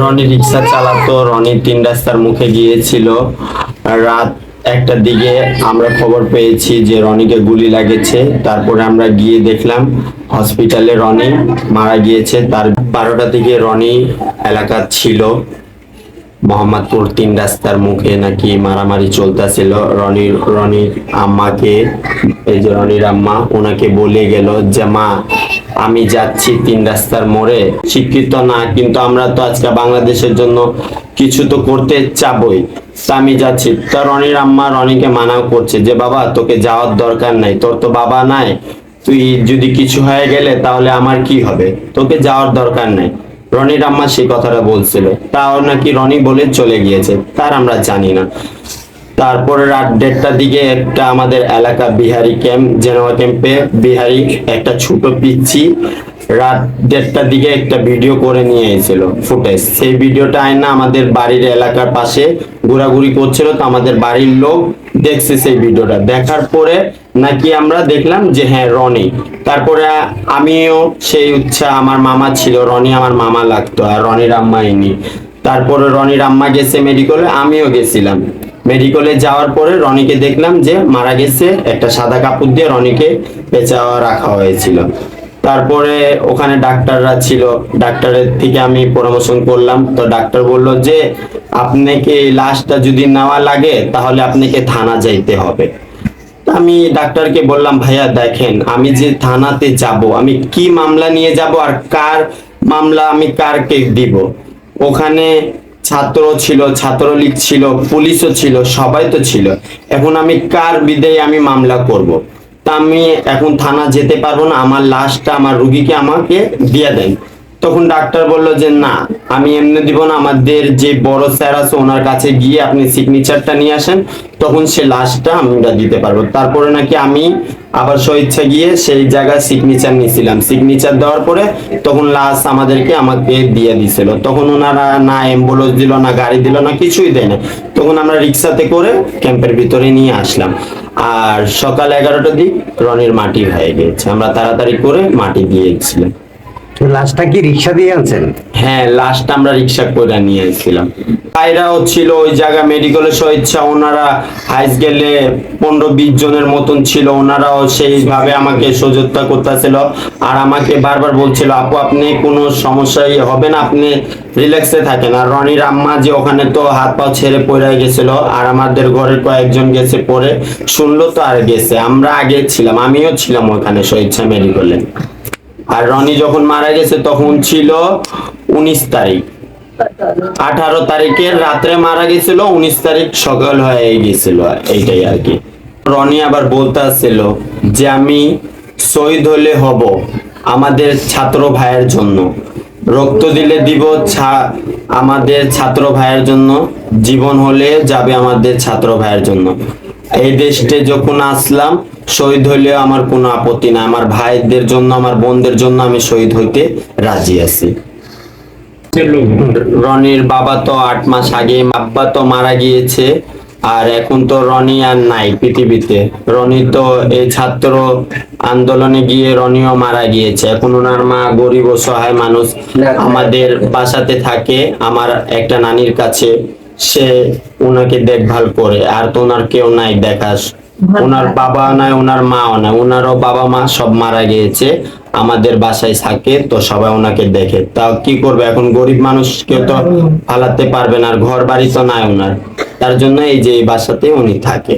রনি রিক্সা চালাতো, রনি তিন রাস্তার মুখে গিয়েছিল। রাত একটার দিকে আমরা খবর পেয়েছি যে রনিকে গুলি লাগেছে। তারপরে আমরা গিয়ে দেখলাম হসপিটালে রনি মারা গিয়েছে। তার বারোটা দিকে রনি এলাকা ছিল। মোহাম্মদপুর তিন রাস্তার মুখে নাকি মারামারি চলতেছিল। রনির রনির আম্মাকে, এই যে রনির আম্মা, ওনাকে বলে গেল যে, মা, আমি যাচ্ছি তিন রাস্তার মোড়ে। শিক্ষিত না, কিন্তু আমরা তো আজকে বাংলাদেশের জন্য কিছু তো করতে চাবই। আমি যাচ্ছি। তা রনির আম্মা রনিকে মানাও করছে যে, বাবা, তোকে যাওয়ার দরকার নাই, তোর তো বাবা নাই। তুই যদি কিছু হয়ে গেলে তাহলে আমার কি হবে? তোকে যাওয়ার দরকার নাই। রনির আম্মা সেই কথাটা বলছিল। তাও নাকি রনি বলে চলে গিয়েছে, তার আমরা জানি না। তারপরে রাত দেড়টার দিকে একটা আমাদের এলাকা বিহারি ক্যাম্প জেনোয়া ক্যাম্পে বিহারি একটা ছোট পিচ্ছি রাত দেড়টার দিকে একটা ভিডিও করে নিয়ে এসেছিল ফুটেজ। সেই ভিডিওটা আয় না আমাদের বাড়ির এলাকার পাশে ঘোরাঘুরি করছিল, তো আমাদের বাড়ির লোক দেখছে সেই ভিডিওটা। দেখার পরে নাকি আমরা দেখলাম যে হ্যাঁ রনি। তারপরে আমিও সেই উচ্ছা আমার মামা ছিল, রনি আমার মামা লাগতো আর রনির আম্মা ইনি। তারপরে রনির আম্মা গেছে মেডিকেলে আমিও গেছিলাম। মেডিকেলে যাওয়ার পরে রনিকে দেখলাম যে মারা গেছে, একটা সাদা কাপড় দিয়ে রনিকে পেঁচা রাখা হয়েছিল। তারপরে ওখানে ডাক্তাররা ছিল, ডাক্তারের থেকে আমি পরামর্শ করলাম। তো ডাক্তার বলল যে, আপনাকে লাশটা যদি নেওয়া লাগে, তাহলে আপনাকে থানা যাইতে হবে। আমি ডাক্তারকে বললাম, ভাইয়া দেখেন, আমি যে থানাতে যাব, আমি কি মামলা নিয়ে যাব আর কার মামলা আমি কারকে দিব? ওখানে ছাত্র ছিল, ছাত্রলীগ ছিল, পুলিশও ছিল, সবাই তো ছিল। এখন আমি কার বিদায় আমি মামলা করব। তা আমি এখন থানা যেতে পারব না, আমার লাশটা আমার রুগীকে আমাকে দিয়ে দেন। তখন ডাক্তার বলল যে, না, আমি এমনি দিব না। আমাদের যে বড় স্যার আছে, ওনার কাছে গিয়ে আপনি সিগনেচারটা নিয়ে আসেন। তখন সে লাশটা আমরা দিতে পারব। তারপরে নাকি আমি আবার স্বেচ্ছা গিয়ে সেই জায়গায় সিগনেচার নিয়েছিলাম। সিগনেচার দেওয়ার পরে তখন লাশ আমাদেরকে আমাকে দিয়ে দিছিল তখন ওনারা না অ্যাম্বুলেন্স দিল, না গাড়ি দিল, না কিছুই দেয় না তখন আমরা রিক্সাতে করে ক্যাম্পের ভিতরে নিয়ে আসলাম। আর সকাল এগারোটার দিক রনির মাটি হয়ে গিয়েছে। আমরা তাড়াতাড়ি করে মাটি দিয়ে গেছিলাম লাশটা কি রিক্সা দিয়ে আনছেন? হ্যাঁ লাস্ট আমরা রিক্সা করে নিয়ে এসেছিলাম। ছিল ওই জায়গা মেডিকেলের ওনারা গেলে পনেরো বিশ জনের মতন ছিল, ওনারাও সেইভাবে আমাকে সহযোগিতা করতেছিল। আর আমাকে বারবার বলছিল, আপু, আপনি কোনো সমস্যাই হবে না আপনি রিল্যাক্সে থাকেন। আর রনির আম্মা যে ওখানে তো হাত পা ছেড়ে পড়ে গেছিল, আর আমাদের ঘরের কয়েকজন গেছে পরে শুনলো তো আর গেছে। আমরা আগে ছিলাম, আমিও ছিলাম ওখানে স্বেচ্ছা মেডিকেলে। আর রনি যখন মারা গেছে তখন ছিল উনিশ তারিখ। আঠারো তারিখের রাত্রে মারা গেছিল, উনিশ তারিখ সকাল হয়ে গেছিল এইটাই আর কি। রনি আবার বলতে আসছিল যে আমি শহীদ হলে হব আমাদের ছাত্র ভাইয়ের জন্য। রক্ত দিলে দিব ছা- আমাদের ছাত্র ভাইয়ের জন্য। জীবন হলে যাবে আমাদের ছাত্র ভাইয়ের জন্য। এই দেশে যখন আসলাম শহীদ হইলেও আমার কোনো আপত্তি নাই। আমার ভাইদের জন্য আমার বোনদের জন্য আমি শহীদ হইতে রাজি আছি। রনির বাবা তো আট মাস আগে আব্বা তো মারা গিয়েছে। আর এখন তো রনি আর নাই পৃথিবীতে। রনি তো এই ছাত্র আন্দোলনে গিয়ে রনিও মারা গিয়েছে। এখন ওনার মা গরিব ও সহায় মানুষ। আমাদের বাসাতে থাকে আমার একটা নানির কাছে। সে ওনাকে দেখভাল করে। আর তো ওনার কেউ নাই দেখাস ওনার বাবা নাই ওনার মাও নাই। ওনারও বাবা মা সব মারা গিয়েছে। আমাদের বাসায় থাকে, তো সবাই ওনাকে দেখে। তাও কি করবে? এখন গরিব মানুষকে তো ফালাতে পারবে না, আর ঘর বাড়ি তো নাই ওনার। তার জন্য এই যে এই বাসাতে উনি থাকে।